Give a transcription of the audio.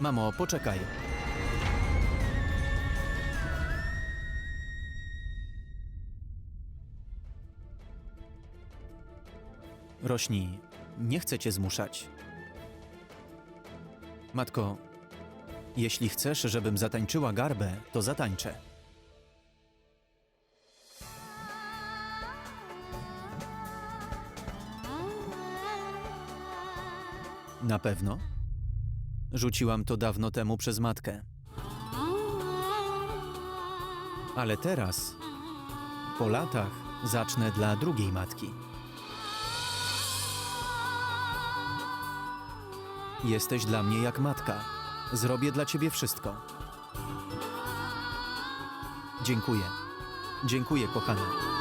Mamo, poczekaj. Rośnij, nie chcę cię zmuszać. Matko, jeśli chcesz, żebym zatańczyła garbę, to zatańczę. Na pewno? Rzuciłam to dawno temu przez matkę. Ale teraz, po latach, zacznę dla drugiej matki. Jesteś dla mnie jak matka. Zrobię dla ciebie wszystko. Dziękuję. Dziękuję, kochana.